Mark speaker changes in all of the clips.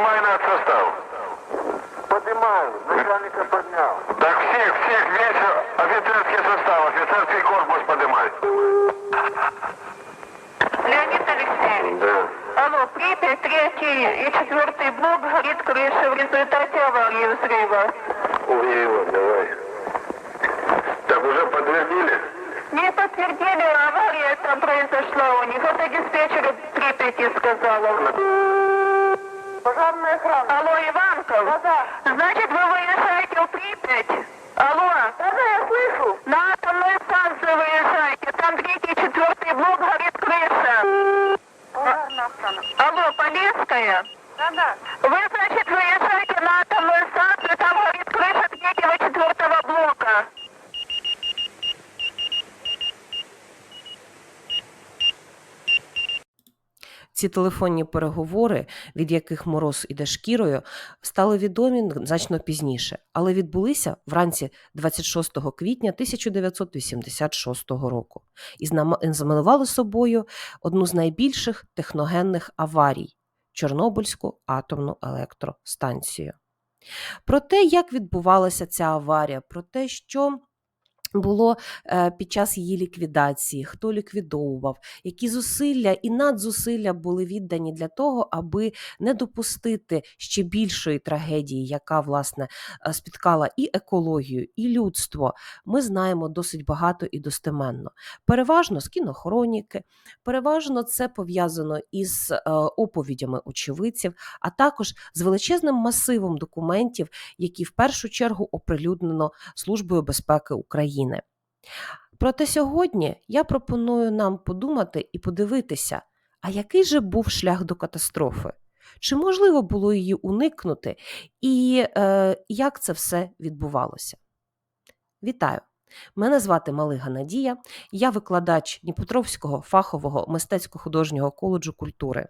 Speaker 1: поднимай на состав.
Speaker 2: Поднимаю, начальника поднял.
Speaker 1: Так всех, всех, весь офицерский состав, офицерский корпус поднимай.
Speaker 3: Леонид Алексеевич.
Speaker 1: Да.
Speaker 3: Алло, Припять, третий и четвертый блок горит крыша в результате аварии взрыва.
Speaker 1: Увей его, давай. Так уже подтвердили?
Speaker 3: Не подтвердили, авария там произошла у них. Это диспетчер Припяти сказала.
Speaker 2: Пожарная охрана.
Speaker 3: Алло, Иванков?
Speaker 2: Да-да.
Speaker 3: Значит, вы выезжаете в Припять? Алло?
Speaker 2: Да-да, я слышу.
Speaker 3: На атомную станцию выезжайте. Там третий, четвертый блок горит крыша.
Speaker 2: Пожарная охрана.
Speaker 3: Алло, Полесская?
Speaker 2: Да-да.
Speaker 3: Вы, значит, выезжаете на атомную станцию, там горит крыша третьего, четвертого блока.
Speaker 4: Ці телефонні переговори, від яких мороз іде шкірою, стали відомі значно пізніше, але відбулися вранці 26 квітня 1986 року і знаменували собою одну з найбільших техногенних аварій Чорнобильську атомну електростанцію. Про те, як відбувалася ця аварія, про те, що було е, під час її ліквідації, хто ліквідовував, які зусилля і надзусилля були віддані для того, аби не допустити ще більшої трагедії, яка власне е, спіткала і екологію, і людство. Ми знаємо досить багато і достеменно. Переважно з кінохроніки, переважно це пов'язано із е, оповідями очевидців, а також з величезним масивом документів, які в першу чергу оприлюднено Службою безпеки України. Проте сьогодні я пропоную нам подумати і подивитися, а який же був шлях до катастрофи? Чи можливо було її уникнути, і е, як це все відбувалося? Вітаю! Мене звати Малига Надія, я викладач Дніпропетровського фахового мистецько-художнього коледжу культури.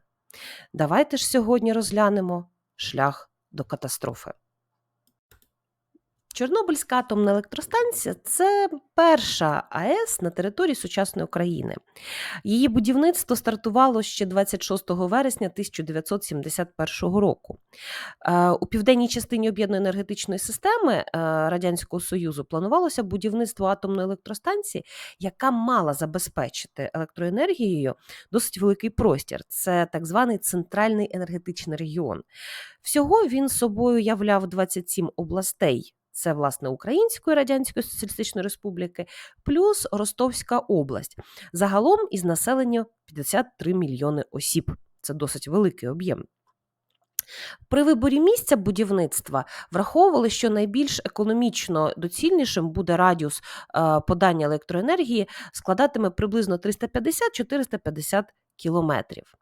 Speaker 4: Давайте ж сьогодні розглянемо шлях до катастрофи. Чорнобильська атомна електростанція це перша АЕС на території сучасної України. Її будівництво стартувало ще 26 вересня 1971 року. Е, У південній частині об'єднаної енергетичної системи е, Радянського Союзу планувалося будівництво атомної електростанції, яка мала забезпечити електроенергією досить великий простір. Це так званий центральний енергетичний регіон. Всього він собою являв 27 областей. Це власне Української Радянської Соціалістичної Республіки, плюс Ростовська область. Загалом із населення 53 мільйони осіб. Це досить великий об'єм. При виборі місця будівництва враховували, що найбільш економічно доцільнішим буде радіус е, подання електроенергії складатиме приблизно 350-450 кілометрів.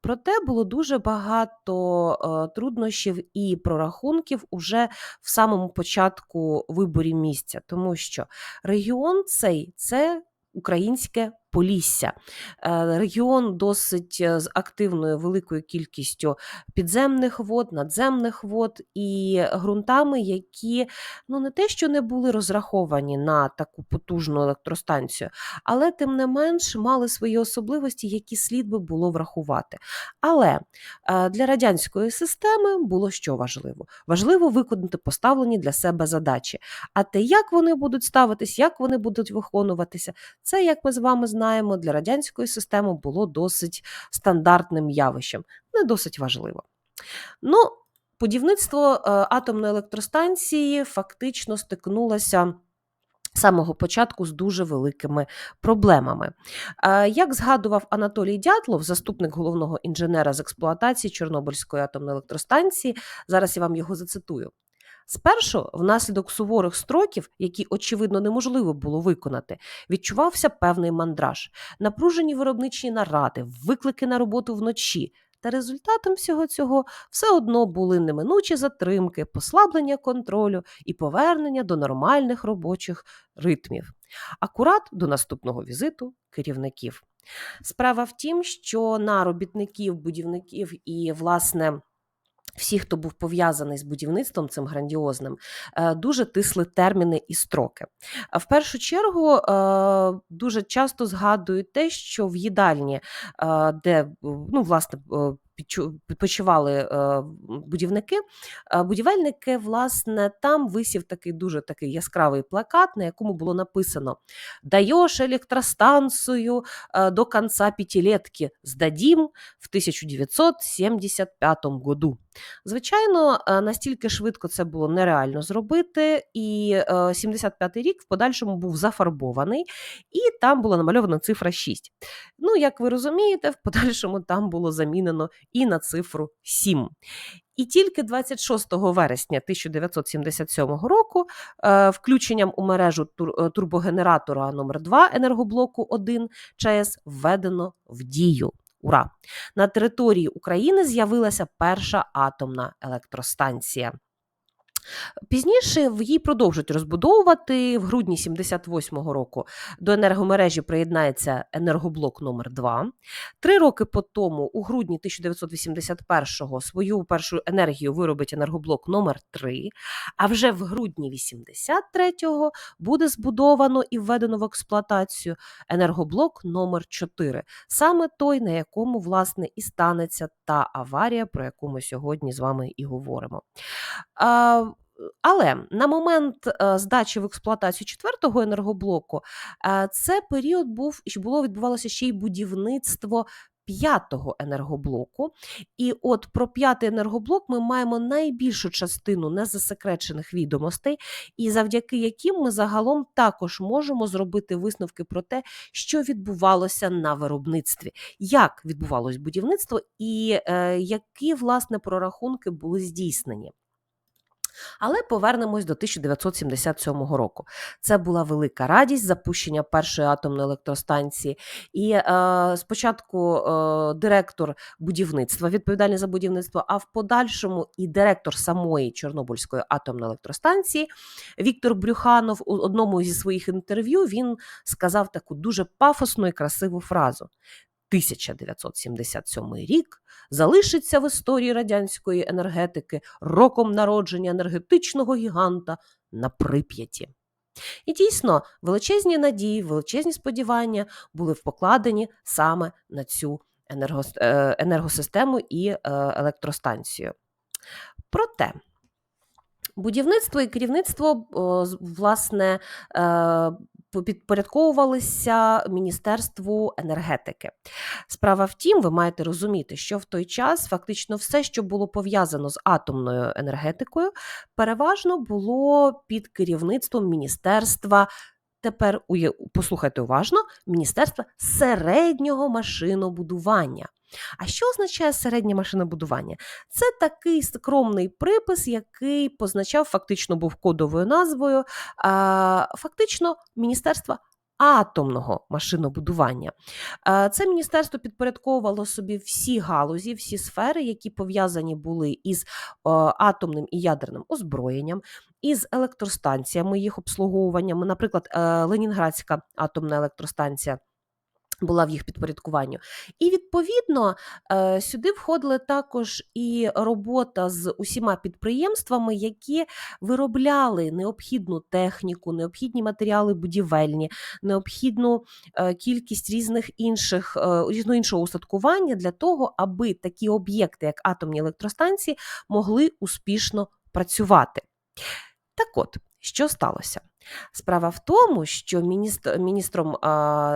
Speaker 4: Проте було дуже багато е, труднощів і прорахунків уже в самому початку виборі місця, тому що регіон цей це українське Полісся. Е, Регіон досить е, з активною великою кількістю підземних вод, надземних вод і ґрунтами, які ну не те, що не були розраховані на таку потужну електростанцію, але тим не менш мали свої особливості, які слід би було врахувати. Але е, для радянської системи було що важливо? Важливо виконати поставлені для себе задачі. А те, як вони будуть ставитись, як вони будуть виконуватися, це, як ми з вами знаємо, для радянської системи було досить стандартним явищем, не досить важливо. Ну, будівництво е, атомної електростанції фактично стикнулося. Самого початку з дуже великими проблемами. Е, Як згадував Анатолій Дятлов, заступник головного інженера з експлуатації Чорнобильської атомної електростанції, зараз я вам його зацитую. Спершу, внаслідок суворих строків, які очевидно неможливо було виконати, відчувався певний мандраж, напружені виробничі наради, виклики на роботу вночі. Та результатом всього цього все одно були неминучі затримки, послаблення контролю і повернення до нормальних робочих ритмів, акурат до наступного візиту керівників. Справа в тім, що на робітників, будівників і, власне, всі, хто був пов'язаний з будівництвом цим грандіозним, е, дуже тисли терміни і строки. А В першу чергу е, дуже часто згадують те, що в їдальні, е, де ну, власне, відпочивали е, будівники, е, будівельники, власне, там висів такий дуже такий яскравий плакат, на якому було написано: Даєш електростанцію е, до кінця п'ятилетки, здадім в 1975 году. Звичайно, настільки швидко це було нереально зробити, і е, 75-й рік в подальшому був зафарбований, і там була намальована цифра 6. Ну, як ви розумієте, в подальшому там було замінено і на цифру 7. І тільки 26 вересня 1977 року е, включенням у мережу е, турбогенератора номер 2 енергоблоку 1 ЧАЕС введено в дію. Ура! На території України з'явилася перша атомна електростанція. Пізніше її продовжують розбудовувати. В грудні 78-го року до енергомережі приєднається енергоблок номер 2 Три роки по тому, у грудні 1981-го, свою першу енергію виробить енергоблок номер 3 а вже в грудні 83-го буде збудовано і введено в експлуатацію енергоблок номер 4 саме той, на якому власне і станеться та аварія, про яку ми сьогодні з вами і говоримо. Але на момент е, здачі в експлуатацію четвертого енергоблоку е, це період був і було відбувалося ще й будівництво. П'ятого енергоблоку, і от про п'ятий енергоблок ми маємо найбільшу частину незасекречених відомостей, і завдяки яким ми загалом також можемо зробити висновки про те, що відбувалося на виробництві, як відбувалось будівництво, і е, які власне прорахунки були здійснені. Але повернемось до 1977 року. Це була велика радість запущення першої атомної електростанції. І е, спочатку е, директор будівництва, відповідальний за будівництво, а в подальшому і директор самої Чорнобильської атомної електростанції Віктор Брюханов у одному зі своїх інтерв'ю він сказав таку дуже пафосну і красиву фразу. 1977 рік залишиться в історії радянської енергетики роком народження енергетичного гіганта на Прип'яті. І дійсно, величезні надії, величезні сподівання були покладені саме на цю е, енергосистему і е, електростанцію. Проте будівництво і керівництво власне е, підпорядковувалися Міністерству енергетики. Справа в тім, ви маєте розуміти, що в той час фактично все, що було пов'язано з атомною енергетикою, переважно було під керівництвом міністерства. Тепер послухайте уважно: Міністерства середнього машинобудування. А що означає середнє машинобудування? Це такий скромний припис, який позначав, фактично був кодовою назвою, фактично Міністерства атомного машинобудування. Це міністерство підпорядковувало собі всі галузі, всі сфери, які пов'язані були із атомним і ядерним озброєнням, із електростанціями, їх обслуговуванням. Наприклад, е, Ленінградська атомна електростанція. Була в їх підпорядкуванню. І відповідно е, сюди входили також і робота з усіма підприємствами, які виробляли необхідну техніку, необхідні матеріали будівельні, необхідну е, кількість різних інших е, різного іншого устаткування для того, аби такі об'єкти, як атомні електростанції, могли успішно працювати. Так от, що сталося? Справа в тому, що міністр, міністром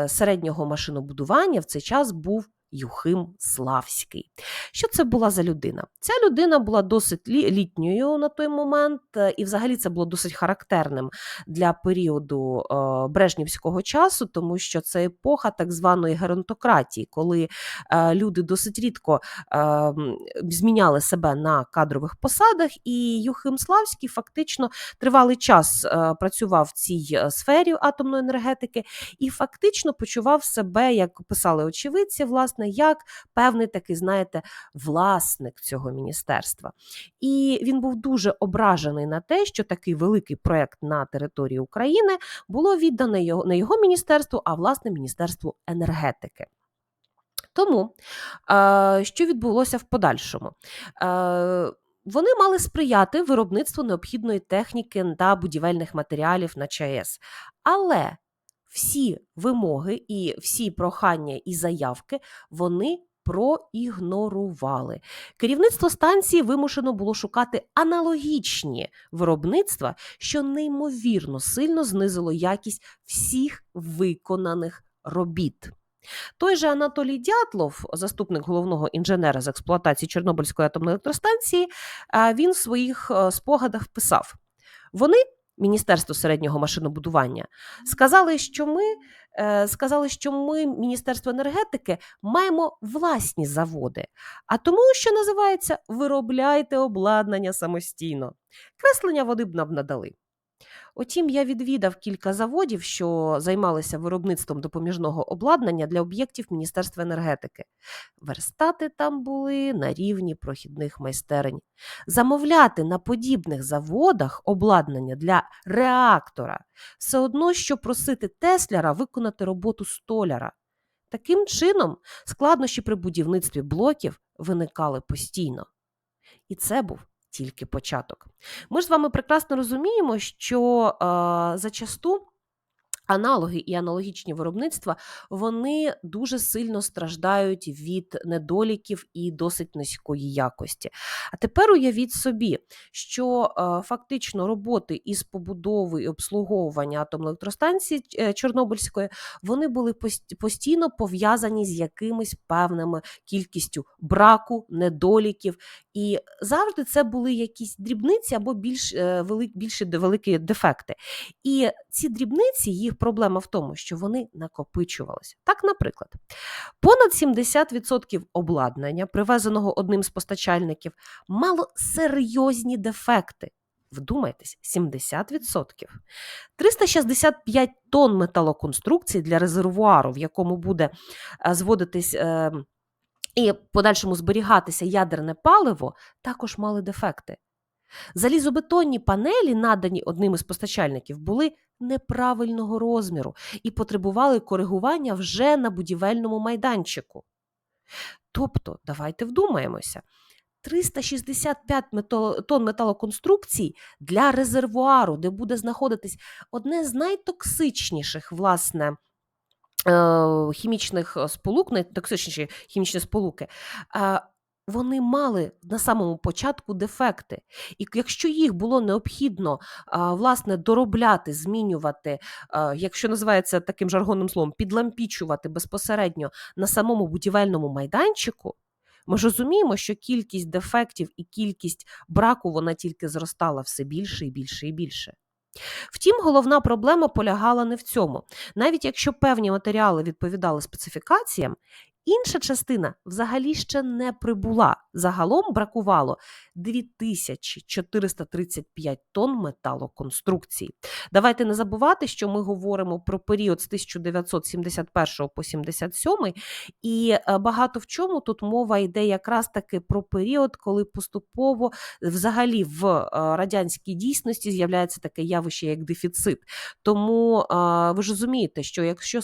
Speaker 4: середнього машинобудування в цей час був Юхим Славський. Що це була за людина? Ця людина була досить літньою на той момент, е, і взагалі це було досить характерним для періоду е, брежнівського часу, тому що це епоха так званої геронтократії, коли е, люди досить рідко зміняли себе на кадрових посадах, і Юхим Славський фактично тривалий час працював в цій сфері атомної енергетики і фактично почував себе, як писали очевидці, власне, як певний такий, знаєте, власник цього міністерства. І він був дуже ображений на те, що такий великий проект на території України було віддане його не його міністерству, а власне міністерству енергетики. Тому е, що відбулося в подальшому? Е, вони мали сприяти виробництву необхідної техніки та будівельних матеріалів на ЧАЕС. Але всі вимоги і всі прохання і заявки вони проігнорували. Керівництво станції вимушено було шукати аналогічні виробництва, що неймовірно сильно знизило якість всіх виконаних робіт. Той же Анатолій Дятлов, заступник головного інженера з експлуатації Чорнобильської атомної електростанції, він в своїх е, спогадах писав: вони, Міністерство середнього машинобудування, сказали, що ми, е, сказали, що ми, Міністерство енергетики, маємо власні заводи, а тому, що називається виробляйте обладнання самостійно. Креслення води б нам надали. Утім, я відвідав кілька заводів, що займалися виробництвом допоміжного обладнання для об'єктів Міністерства енергетики. Верстати там були на рівні прохідних майстерень. Замовляти на подібних заводах обладнання для реактора все одно, що просити Тесляра виконати роботу столяра. Таким чином, складнощі при будівництві блоків виникали постійно. І це був тільки початок. Ми ж з вами прекрасно розуміємо, що е, зачасту аналоги і аналогічні виробництва вони дуже сильно страждають від недоліків і досить низької якості. А тепер уявіть собі, що е, фактично роботи із побудови і обслуговування атомної електростанції е, Чорнобильської вони були постійно пов'язані з якимись певними кількістю браку, недоліків, і завжди це були якісь дрібниці або більш е, вели- більші великі дефекти. І ці дрібниці, їх проблема в тому, що вони накопичувалися. Так, наприклад, понад 70% обладнання, привезеного одним з постачальників, мало серйозні дефекти. Вдумайтесь, 70%. 365 тонн металоконструкцій для резервуару, в якому буде е, зводитись е, і подальшому зберігатися ядерне паливо, також мали дефекти. Залізобетонні панелі, надані одним із постачальників, були неправильного розміру і потребували коригування вже на будівельному майданчику. Тобто, давайте вдумаємося. 365 тонн металоконструкцій для резервуару, де буде знаходитись одне з найтоксичніших, власне, е, хімічних сполук, найтоксичніші хімічні сполуки, е, вони мали на самому початку дефекти. І якщо їх було необхідно власне доробляти, змінювати, якщо називається таким жаргонним словом, підлампічувати безпосередньо на самому будівельному майданчику, ми ж розуміємо, що кількість дефектів і кількість браку вона тільки зростала все більше і більше і більше. Втім, головна проблема полягала не в цьому. Навіть якщо певні матеріали відповідали специфікаціям, інша частина взагалі ще не прибула. Загалом бракувало 2435 тонн металоконструкцій. Давайте не забувати, що ми говоримо про період з 1971 по 77, і е, багато в чому тут мова йде якраз таки про період, коли поступово взагалі в е, радянській дійсності з'являється таке явище, як дефіцит. Тому е, ви ж розумієте, що якщо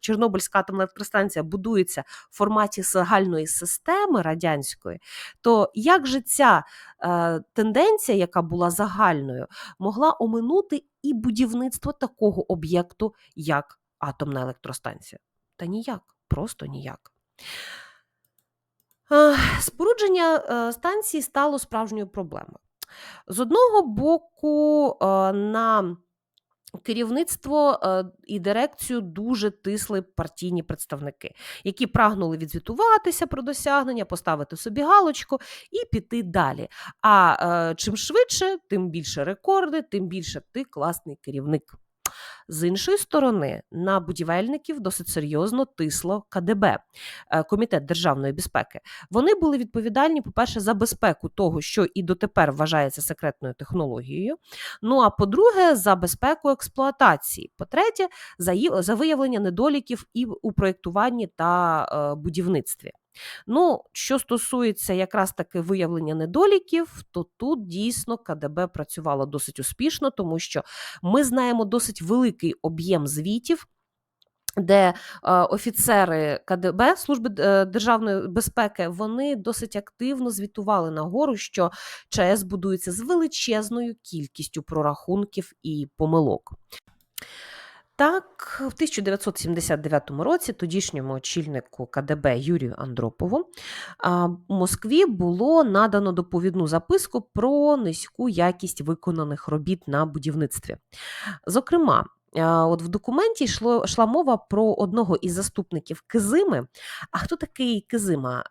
Speaker 4: Чорнобильська атомна електростанція будується в форматі загальної системи радянської, то як же ця е, тенденція, яка була загальною, могла оминути і будівництво такого об'єкту, як атомна електростанція? Та ніяк, просто ніяк. Е, Спорудження е, станції стало справжньою проблемою. З одного боку, е, на керівництво е, і дирекцію дуже тисли партійні представники, які прагнули відзвітуватися про досягнення, поставити собі галочку і піти далі. А е, чим швидше, тим більше рекорди, тим більше ти класний керівник. З іншої сторони, на будівельників досить серйозно тисло КДБ, е, Комітет державної безпеки. Вони були відповідальні, по-перше, за безпеку того, що і дотепер вважається секретною технологією. Ну а по-друге, за безпеку експлуатації. По-третє, за, виявлення недоліків і у проєктуванні та е, будівництві. Ну, що стосується якраз таки виявлення недоліків, то тут дійсно КДБ працювало досить успішно, тому що ми знаємо досить великий об'єм звітів. Де е, офіцери КДБ служби е, державної безпеки вони досить активно звітували нагору, що ЧАЕС будується з величезною кількістю прорахунків і помилок. Так, в 1979 році тодішньому очільнику КДБ Юрію Андропову в Москві було надано доповідну записку про низьку якість виконаних робіт на будівництві. Зокрема, от в документі йшло, йшла мова про одного із заступників Кизими. А хто такий Кизима?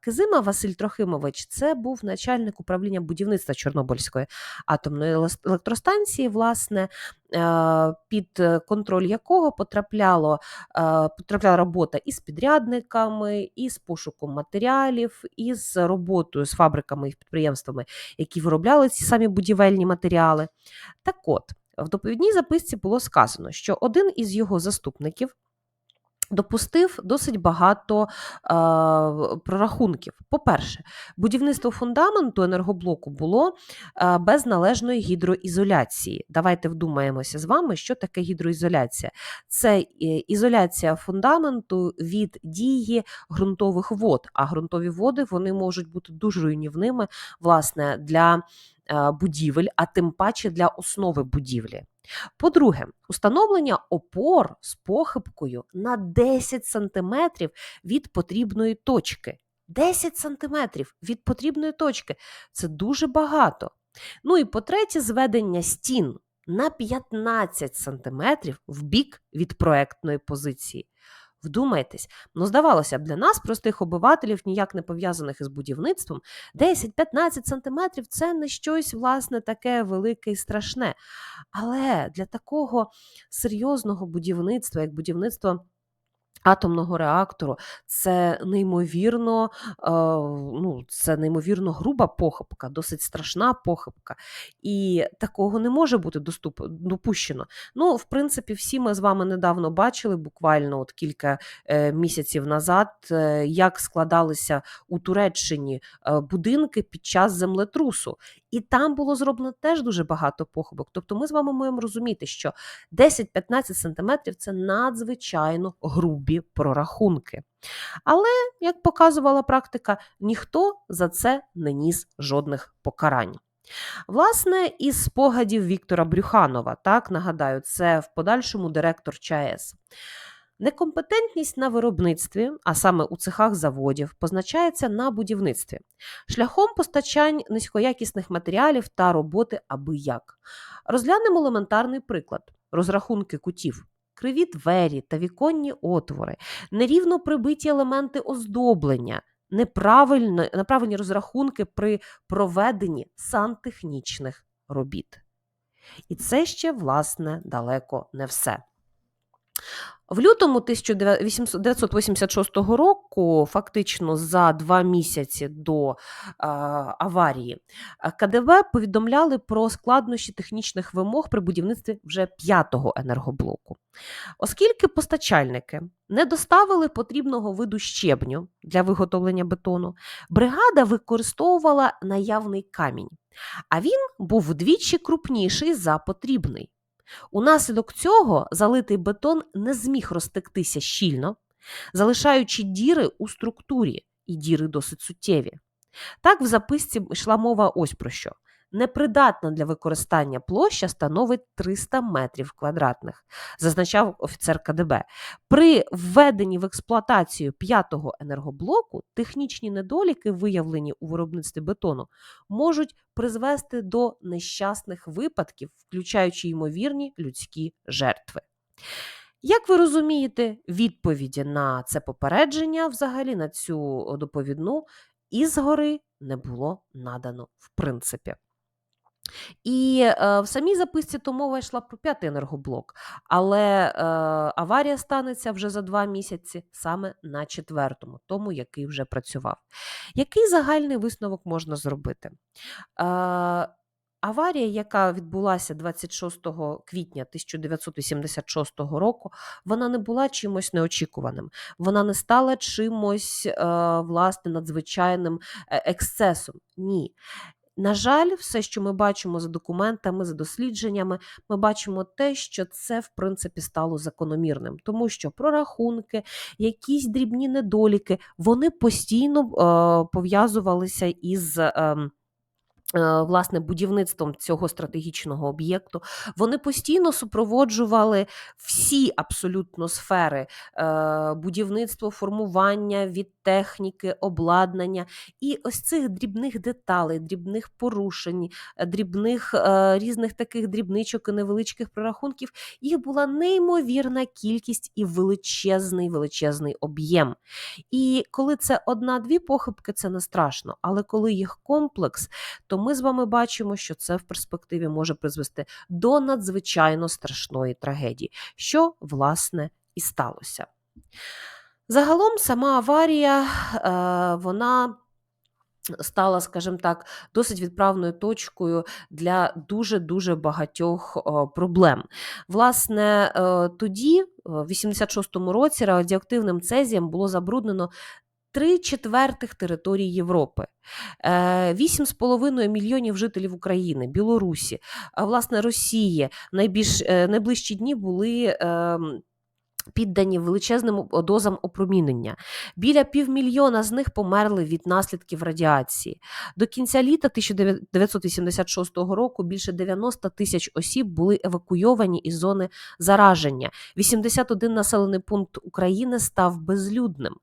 Speaker 4: Кизима Василь Трохимович це був начальник управління будівництва Чорнобильської атомної електростанції, власне, під контроль якого потрапляло, потрапляла робота із підрядниками, із пошуком матеріалів, із роботою з фабриками і підприємствами, які виробляли ці самі будівельні матеріали. Так от, в доповідній записці було сказано, що один із його заступників допустив досить багато е, прорахунків. По-перше, будівництво фундаменту енергоблоку було е, без належної гідроізоляції. Давайте вдумаємося з вами, що таке гідроізоляція. Це е, ізоляція фундаменту від дії ґрунтових вод. А ґрунтові води вони можуть бути дуже руйнівними власне для будівель, а тим паче для основи будівлі. По-друге, установлення опор з похибкою на 10 см від потрібної точки. 10 см від потрібної точки це дуже багато. Ну і по-третє, зведення стін на 15 см в бік від проектної позиції. Вдумайтесь, ну здавалося б, для нас, простих обивателів, ніяк не пов'язаних із будівництвом, 10-15 сантиметрів це не щось власне таке велике і страшне. Але для такого серйозного будівництва, як будівництво атомного реактору, це неймовірно, е, ну, це неймовірно груба похибка, досить страшна похибка. І такого не може бути доступ, допущено. Ну, в принципі, всі ми з вами недавно бачили, буквально от кілька е, місяців назад, е, як складалися у Туреччині будинки під час землетрусу. І там було зроблено теж дуже багато похибок. Тобто ми з вами маємо розуміти, що 10-15 сантиметрів це надзвичайно грубі прорахунки. Але, як показувала практика, ніхто за це не ніс жодних покарань. Власне, із спогадів Віктора Брюханова, так нагадаю, це в подальшому директор ЧАЕС. Некомпетентність на виробництві, а саме у цехах заводів, позначається на будівництві, шляхом постачань низькоякісних матеріалів та роботи аби як. Розглянемо елементарний приклад: розрахунки кутів. Криві двері та віконні отвори, нерівно прибиті елементи оздоблення, неправильні розрахунки при проведенні сантехнічних робіт. І це ще, власне, далеко не все. В лютому 1986 року, фактично за два місяці до аварії, КДБ повідомляли про складнощі технічних вимог при будівництві вже п'ятого енергоблоку. Оскільки постачальники не доставили потрібного виду щебню для виготовлення бетону, бригада використовувала наявний камінь, а він був вдвічі крупніший за потрібний. Унаслідок цього залитий бетон не зміг розтектися щільно, залишаючи діри у структурі, і діри досить суттєві. Так, в записці йшла мова ось про що. Непридатна для використання площа становить 300 метрів квадратних, зазначав офіцер КДБ. При введенні в експлуатацію п'ятого енергоблоку технічні недоліки, виявлені у виробництві бетону, можуть призвести до нещасних випадків, включаючи ймовірні людські жертви. Як ви розумієте, відповіді на це попередження, взагалі на цю доповідну, із гори не було надано в принципі. І е, в самій записці то мова йшла про п'ятий енергоблок, але е, аварія станеться вже за два місяці саме на четвертому, тому який вже працював. Який загальний висновок можна зробити? Е, Аварія, яка відбулася 26 квітня 1986 року, вона не була чимось неочікуваним. Вона не стала чимось е, власне надзвичайним е, ексцесом. Ні. На жаль, все, що ми бачимо за документами, за дослідженнями, ми бачимо те, що це в принципі стало закономірним, тому що прорахунки, якісь дрібні недоліки, вони постійно е, пов'язувалися із. Е, Власне, будівництвом цього стратегічного об'єкту вони постійно супроводжували всі абсолютно сфери е, будівництво, формування від техніки, обладнання і ось цих дрібних деталей, дрібних порушень, е, дрібних е, різних таких дрібничок і невеличких прорахунків. Їх була неймовірна кількість і величезний величезний об'єм. І коли це одна-дві похибки, це не страшно. Але коли їх комплекс, то ми з вами бачимо, що це в перспективі може призвести до надзвичайно страшної трагедії, що власне і сталося. Загалом сама аварія, е, вона стала, скажімо так, досить відправною точкою для дуже-дуже багатьох проблем. Власне, е, тоді, е, в 86-му році, радіоактивним цезієм було забруднено три четвертих території Європи, Е, 8,5 мільйонів жителів України, Білорусі, а власне Росії. Найбільш е, найближчі дні були. ем, Піддані величезним дозам опромінення. Біля півмільйона з них померли від наслідків радіації. До кінця літа 1986 року більше 90 тисяч осіб були евакуйовані із зони зараження. 81 населений пункт України став безлюдним.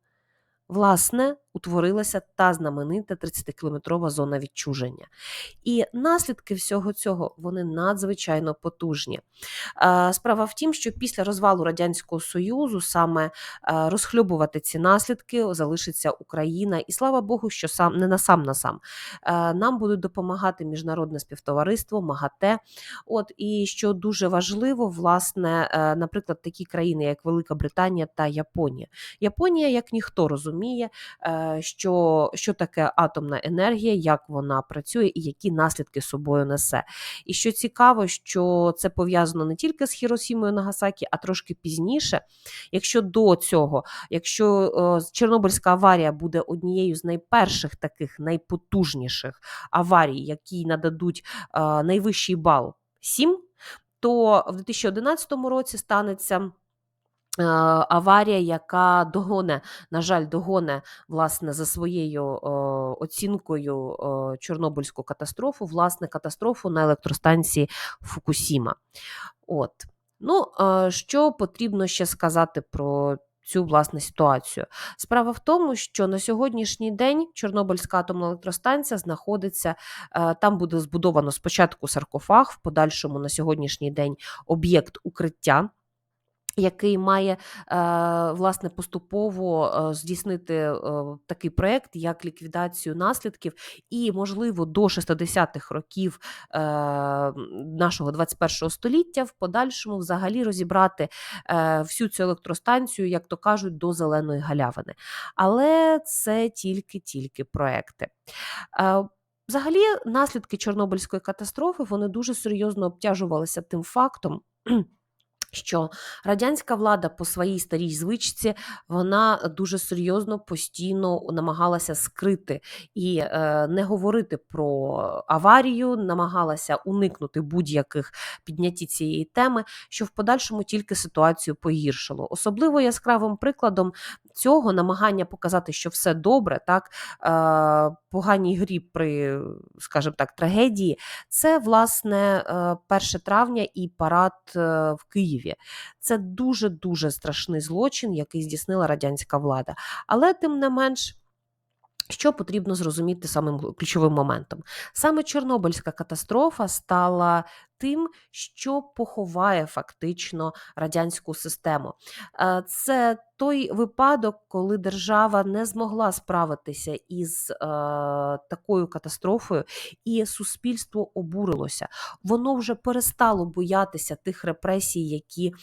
Speaker 4: Власне, утворилася та знаменита 30-кілометрова зона відчуження. І наслідки всього цього вони надзвичайно потужні. Справа в тім, що після розвалу Радянського Союзу саме розхльобувати ці наслідки залишиться Україна, і слава Богу, що сам не на сам на сам. Нам будуть допомагати міжнародне співтовариство, МАГАТЕ. От і що дуже важливо, власне, наприклад, такі країни, як Велика Британія та Японія. Японія, як ніхто розуміє, що, що таке атомна енергія, як вона працює і які наслідки собою несе. І що цікаво, що це пов'язано не тільки з Хіросімою Нагасакі, а трошки пізніше. Якщо до цього, якщо е, Чорнобильська аварія буде однією з найперших таких найпотужніших аварій, які нададуть е, найвищий бал 7, то в 2011 році станеться. Е, Аварія, яка догоне, на жаль, догоне власне за своєю е, оцінкою е, Чорнобильську катастрофу, власне, катастрофу на електростанції Фукусіма. От. Ну, що потрібно ще сказати про цю власне ситуацію? Справа в тому, що на сьогоднішній день Чорнобильська атомна електростанція знаходиться, там буде збудовано спочатку саркофаг, в подальшому на сьогоднішній день об'єкт укриття. Який має е, власне поступово е, здійснити е, такий проект, як ліквідацію наслідків, і, можливо, до 60-х років нашого 21-го століття в подальшому взагалі розібрати всю цю електростанцію, як то кажуть, до зеленої галявини. Але це тільки-тільки проекти. Взагалі, наслідки Чорнобильської катастрофи вони дуже серйозно обтяжувалися тим фактом. Що радянська влада по своїй старій звичці вона дуже серйозно постійно намагалася скрити і е, не говорити про аварію, намагалася уникнути будь-яких піднятті цієї теми, що в подальшому тільки ситуацію погіршило. Особливо яскравим прикладом цього намагання показати, що все добре, так е, поганій грі при, скажімо так, трагедії, це власне е, 1 травня і парад е, в Києві. Це дуже дуже страшний злочин, який здійснила радянська влада. Але тим не менш. Що потрібно зрозуміти самим ключовим моментом? Саме Чорнобильська катастрофа стала тим, що поховає фактично радянську систему. Е, Це той випадок, коли держава не змогла справитися із е, такою катастрофою, і суспільство обурилося. Воно вже перестало боятися тих репресій, які е,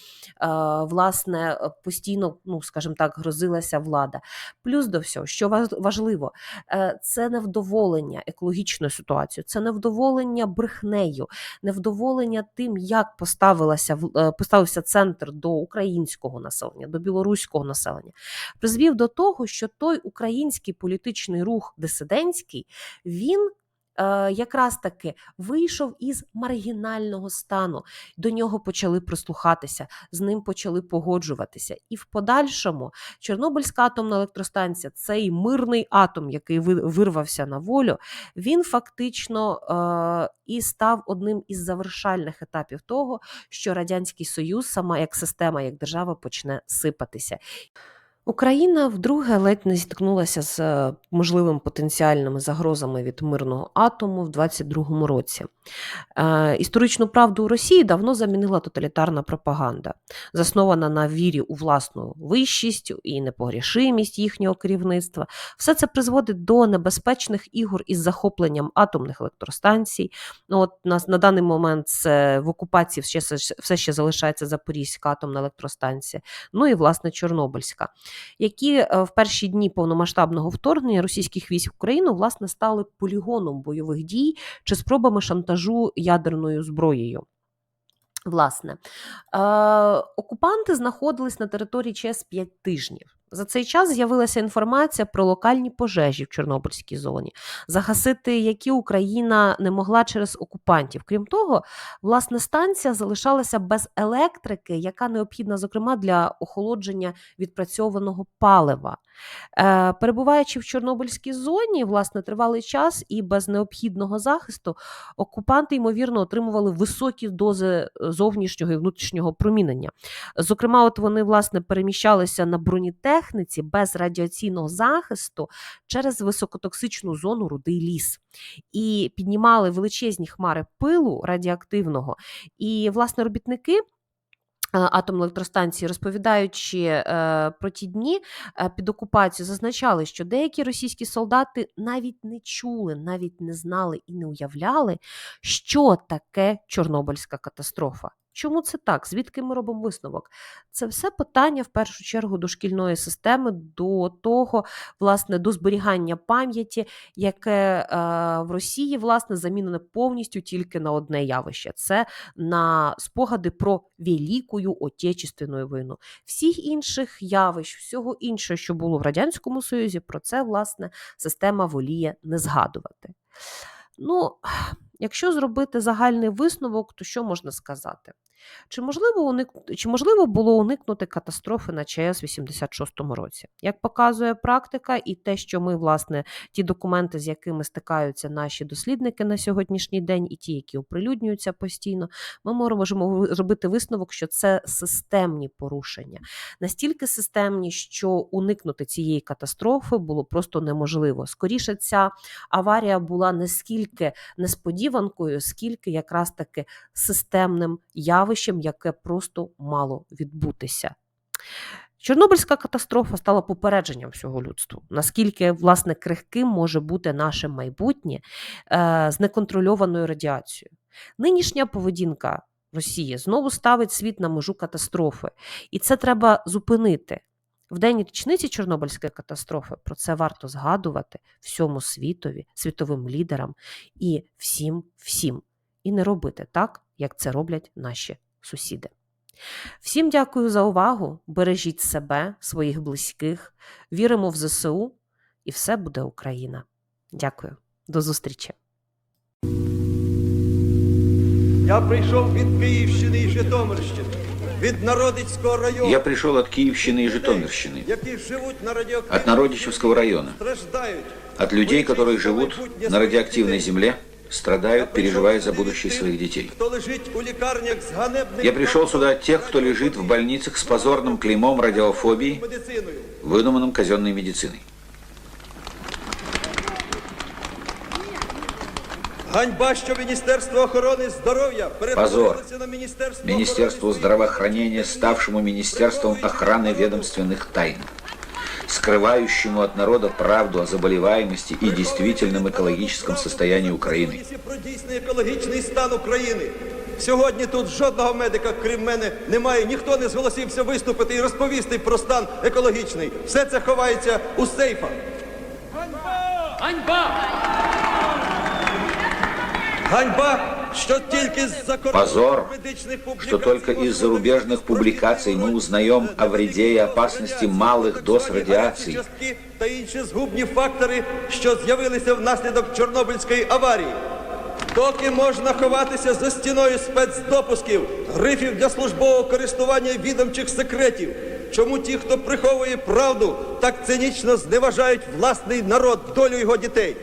Speaker 4: власне постійно, ну скажімо так, грозилася влада. Плюс до всього, що важливо, е, це невдоволення екологічною ситуацією, це невдоволення брехнею, невдоволення тим, як поставилася е, поставився центр до українського населення, до білоруського населення, призвів до того, що той український політичний рух дисидентський він якраз таки вийшов із маргінального стану. До нього почали прислухатися, з ним почали погоджуватися. І в подальшому Чорнобильська атомна електростанція, цей мирний атом, який вирвався на волю, він фактично е, і став одним із завершальних етапів того, що Радянський Союз, сама як система, як держава, почне сипатися. Україна вдруге ледь не зіткнулася з е, можливими потенціальними загрозами від мирного атому в 22-му році. Е, Історичну правду у Росії давно замінила тоталітарна пропаганда, заснована на вірі у власну вищість і непогрішимість їхнього керівництва. Все це призводить до небезпечних ігор із захопленням атомних електростанцій. От на, на даний момент це в окупації все ще залишається Запорізька атомна електростанція, ну і власне Чорнобильська які е, в перші дні повномасштабного вторгнення російських військ в Україну власне стали полігоном бойових дій чи спробами шантажу ядерною зброєю. Власне, е, окупанти знаходились на території ЧС 5 тижнів. За цей час з'явилася інформація про локальні пожежі в Чорнобильській зоні, загасити які Україна не могла через окупантів. Крім того, власне, станція залишалася без електрики, яка необхідна, зокрема, для охолодження відпрацьованого палива. Е, перебуваючи в Чорнобильській зоні, власне, тривалий час і без необхідного захисту, окупанти, ймовірно, отримували високі дози е, зовнішнього і внутрішнього промінення. Зокрема, от вони власне переміщалися на бронетехніці без радіаційного захисту через високотоксичну зону рудий ліс і піднімали величезні хмари пилу радіоактивного. І власне робітники. е, Атомної електростанції, розповідаючи е, про ті дні е, під окупацією, зазначали, що деякі російські солдати навіть не чули, навіть не знали і не уявляли, що таке Чорнобильська катастрофа. Чому це так? Звідки ми робимо висновок? Це все питання в першу чергу до шкільної системи, до того, власне, до зберігання пам'яті, яке е, в Росії власне замінене повністю тільки на одне явище: це на спогади про Великую Отечественну війну. Всіх інших явищ, всього іншого, що було в Радянському Союзі, про це власне система воліє не згадувати. Ну, якщо зробити загальний висновок, то що можна сказати? Чи можливо, уник... Чи можливо було уникнути катастрофи на ЧАЕС в 86-му році? Як показує практика, і те, що ми, власне, ті документи, з якими стикаються наші дослідники на сьогоднішній день, і ті, які оприлюднюються постійно, ми можемо зробити висновок, що це системні порушення, настільки системні, що уникнути цієї катастрофи було просто неможливо. Скоріше, ця аварія була не скільки несподіванкою, скільки якраз таки системним явищем, яке просто мало відбутися. Чорнобильська катастрофа стала попередженням всього людству, наскільки власне крихким може бути наше майбутнє е, з неконтрольованою радіацією. Нинішня поведінка Росії знову ставить світ на межу катастрофи, і це треба зупинити. В день річниці Чорнобильської катастрофи про це варто згадувати всьому світові, світовим лідерам і всім, всім, і не робити так, як це роблять наші сусіди. Всім дякую за увагу. Бережіть себе, своїх близьких, віримо в ЗСУ, і все буде Україна. Дякую, до зустрічі.
Speaker 5: Я прийшов від Київщини і Житомирщини, від Народицького району,
Speaker 6: Я пришел от Киевщины и Житомирщины,
Speaker 5: які живуть на радіоактивній
Speaker 6: от Народичевского района,
Speaker 5: страждають.
Speaker 6: от людей,
Speaker 5: Вони
Speaker 6: которые
Speaker 5: за
Speaker 6: живут
Speaker 5: майбутнє
Speaker 6: на
Speaker 5: своїх
Speaker 6: радиоактивной
Speaker 5: дітей.
Speaker 6: земле, страдают, переживая за будущее своих детей.
Speaker 5: Хто лежить у лікарнях з ганебним
Speaker 6: Я пришел сюда от тех, кто лежит в больницах с позорным клеймом радиофобии,
Speaker 5: медициною.
Speaker 6: выдуманным казенной медициной.
Speaker 5: Ганьба, що Міністерство охорони здоров'я перетворилося на Міністерство,
Speaker 6: Министерству
Speaker 5: охорони
Speaker 6: здравоохранения, ставшему Министерством охраны ведомственных тайн, скрывающему от народа правду о заболеваемости и действительном экологическом состоянии Украины.
Speaker 5: Комісії про дійсний екологічний стан України. Сьогодні тут жодного медика, крім мене, немає. Ніхто не зголосився виступити і розповісти про стан екологічний. Все це ховається у сейфах. Ганьба! Ганьба що тільки з-за
Speaker 6: Позор,
Speaker 5: медичних
Speaker 6: что
Speaker 5: публікацій
Speaker 6: только из зарубежных публикаций мы узнаем о вреде и опасности малых доз радиации.
Speaker 5: частки та інші згубні фактори, що з'явилися внаслідок Чорнобильської аварії. Доки можна ховатися за стіною спецдопусків, грифів для службового користування і відомчих секретів. Чому ті, хто приховує правду, так цинічно зневажають власний народ, долю його дітей?